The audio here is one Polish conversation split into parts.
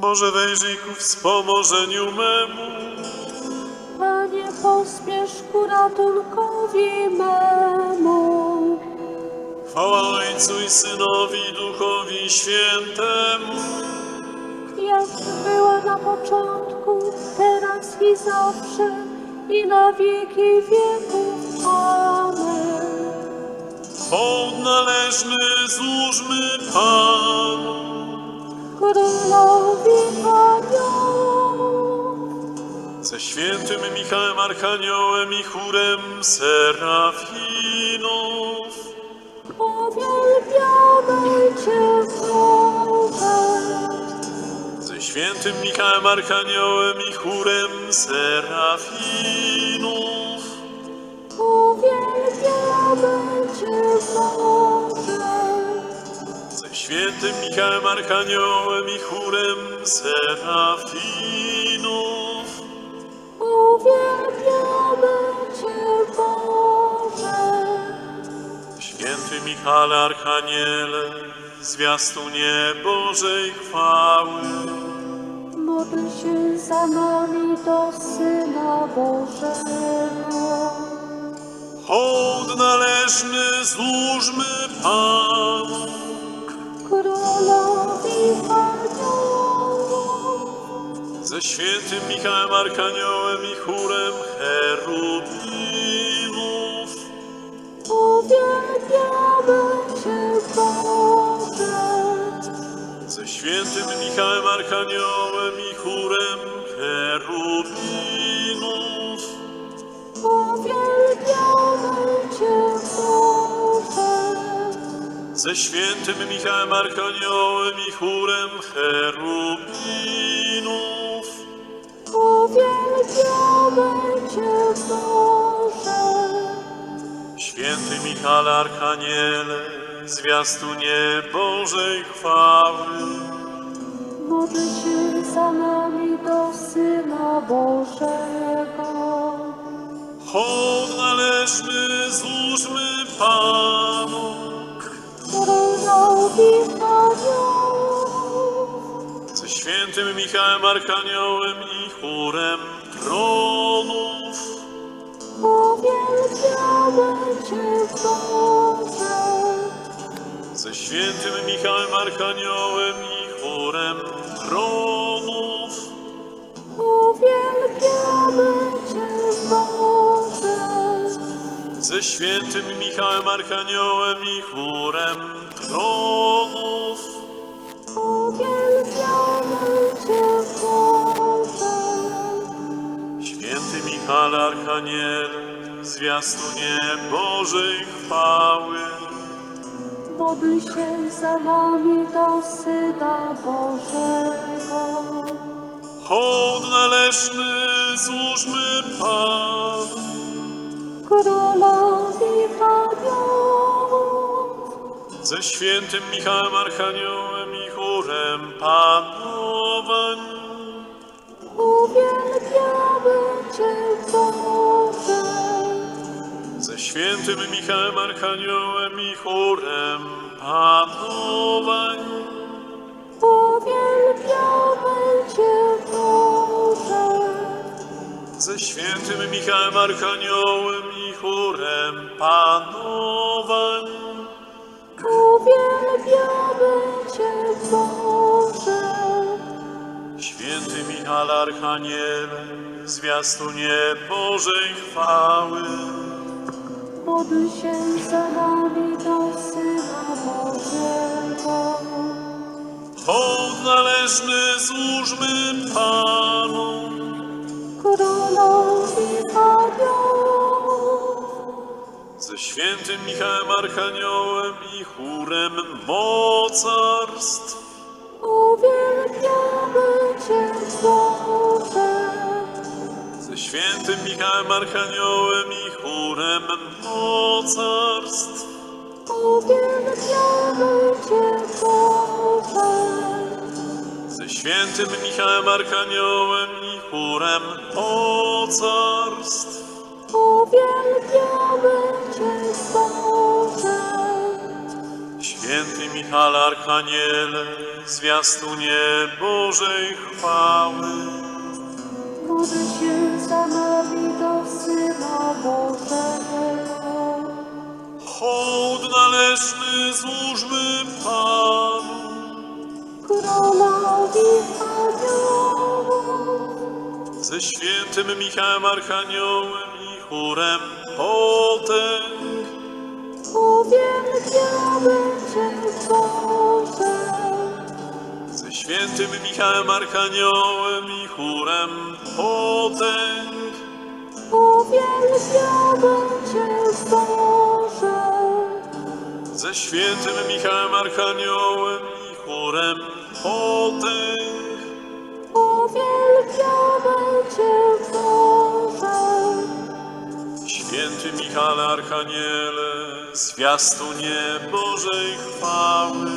Boże, wejrzyj ku wspomożeniu memu. Panie, pospiesz ku ratunkowi memu. Chwała Ojcu i Synowi i Duchowi Świętemu. Jak była na początku, teraz i zawsze, i na wieki wieków. Amen. Hołd należny złóżmy Panu. Królowi aniołów, Ze świętym Michałem Archaniołem i chórem Serafinów. uwielbiamy Cię, Boże. Ze świętym Michałem Archaniołem i chórem Serafinów. Uwielbiamy Cię, Boże. Świętym Michałem Archaniołem i chórem Serafinów. Uwielbiamy Cię, Boże. Święty Michale Archaniele, zwiastunie Bożej chwały. Módl się za nami do Syna Bożego. Hołd należny złóżmy Panu. Ze świętym Michałem Archaniołem i chórem cherubinów. uwielbiamy Cię, Boże. Ze świętym Michałem Archaniołem i chórem cherubinów. Uwielbiamy Cię, Boże. Ze świętym Michałem Archaniołem i chórem cherubinów. Uwielbiamy Cię, Boże. Święty Michale Archaniele, zwiastunie Bożej chwały. Módl się za nami do Syna Bożego. Hołd należny złóżmy Panu. Aniołów, Ze świętym Michałem Archaniołem i chórem tronów. uwielbiamy Cię, Boże. Ze świętym Michałem Archaniołem i chórem tronów. Uwielbiamy Cię, Boże. Ze świętym Michałem Archaniołem i chórem tronów. Uwielbiamy. Święty Michale Archaniele, zwiastunie Bożej chwały. Módl się za nami do Syna Bożego. Hołd należny złóżmy Panu. Królowi aniołów, Ze świętym Michałem Archaniołem i chórem panowań. uwielbiamy Cię, Boże. Ze świętym Michałem Archaniołem i chórem panowań. Uwielbiamy Cię, Boże. Ze świętym Michałem Archaniołem i chórem panowań. Uwielbiamy Cię, Boże. Święty Michale Archaniele, zwiastunie Bożej chwały. Módl się za nami do Syna Bożego. Hołd należny złóżmy Panu. Królowi aniołów, Ze świętym Michałem Archaniołem i chórem mocarstw. uwielbiamy Cię, Boże. Ze świętym Michałem Archaniołem i chórem mocarstw. Uwielbiamy Cię, Boże. Ze świętym Michałem Archaniołem i chórem mocarstw. Uwielbiamy Cię, Boże. Święty Michale Archaniele, zwiastunie Bożej chwały. Módl się za nami do Syna Bożego. Hołd należny złóżmy Panu. Królowi aniołów. Ze świętym Michałem Archaniołem chórem potęg. Uwielbiamy Cię, Boże. Ze świętym Michałem Archaniołem i chórem potęg. Uwielbiamy Cię, Boże. Ze świętym Michałem Archaniołem i chórem potęg. Michale Archaniele, zwiastunie Bożej chwały.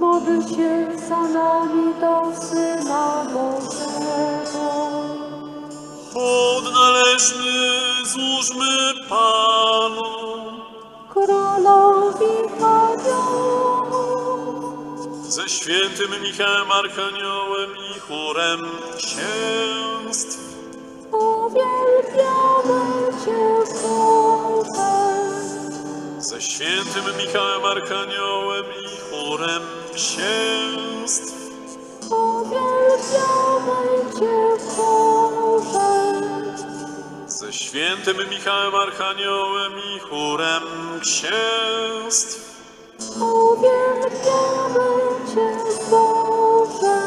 Módl się za nami do Syna Bożego. Hołd należny złóżmy Panu. Królowi aniołów. Ze świętym Michałem Archaniołem i chórem księstw. Uwielbiamy Cię, świętym Michałem Archaniołem i chórem księstw. Uwielbiamy Cię, Boże. Ze świętym Michałem Archaniołem i chórem księstw. Uwielbiamy Cię, Boże.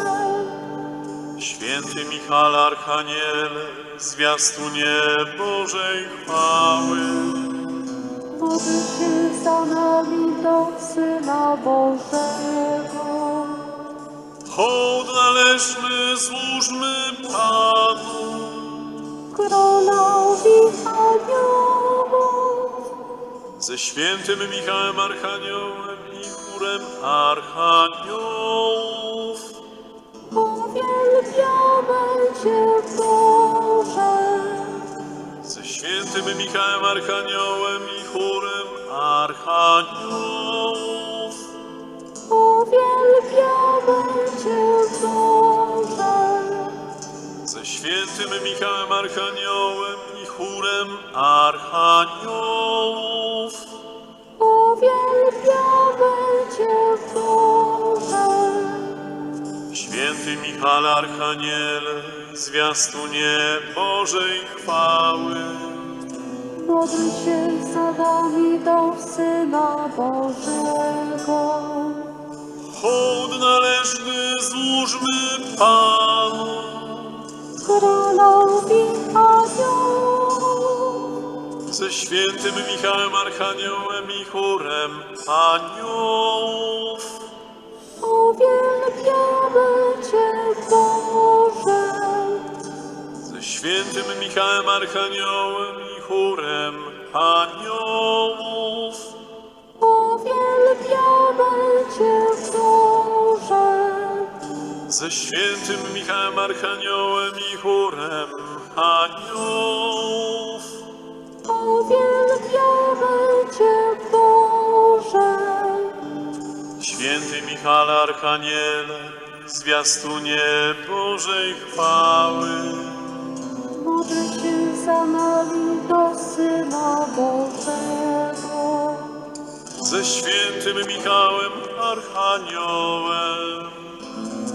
Święty Michale Archaniele, zwiastunie Bożej chwały. Módl się za nami do Syna Bożego. Hołd należny złóżmy Panu. Królowi aniołów. Ze świętym Michałem Archaniołem i chórem Archaniołów. Uwielbiamy Cię, świętym Michałem Archaniołem i chórem Archaniołów. Uwielbiamy Cię, Boże. Ze świętym Michałem Archaniołem i chórem Archaniołów. Uwielbiamy Cię, Boże. Święty Michale Archaniele, zwiastunie Bożej chwały. Módl się za nami do Syna Bożego. Hołd należny złóżmy Panu. Królowi aniołów. Ze świętym Michałem Archaniołem i chórem aniołów. Uwielbiamy Cię, Boże. Świętym Michałem Archaniołem i chórem aniołów. Uwielbiamy Cię, Boże. Ze świętym Michałem Archaniołem i chórem aniołów. Uwielbiamy Cię, Boże. Święty Michale Archaniele, zwiastunie Bożej chwały. Módl się za nami do Syna Bożego. Ze świętym Michałem Archaniołem.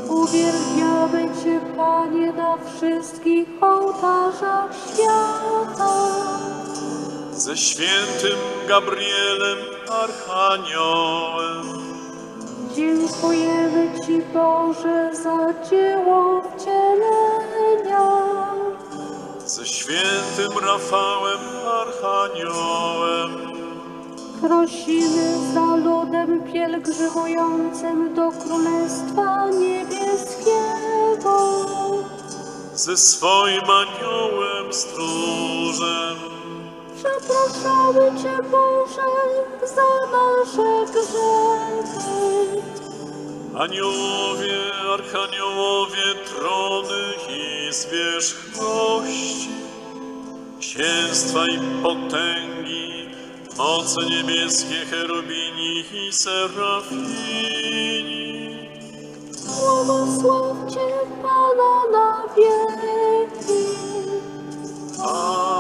Uwielbiamy Cię, Panie, na wszystkich ołtarzach świata. Ze świętym Gabrielem Archaniołem. Dziękujemy Ci, Boże, za dzieło wcielenia. Świętym Rafałem Archaniołem. Prosimy za ludem pielgrzymującym do Królestwa Niebieskiego. Ze swoim aniołem stróżem. Przepraszamy Cię, Boże, za nasze grzechy. Aniołowie, archaniołowie, trony i zwierzchności, zwycięstwa i potęgi, moce niebieskie, cherubini i serafini. Błogosławcie Pana na wieki. Amen.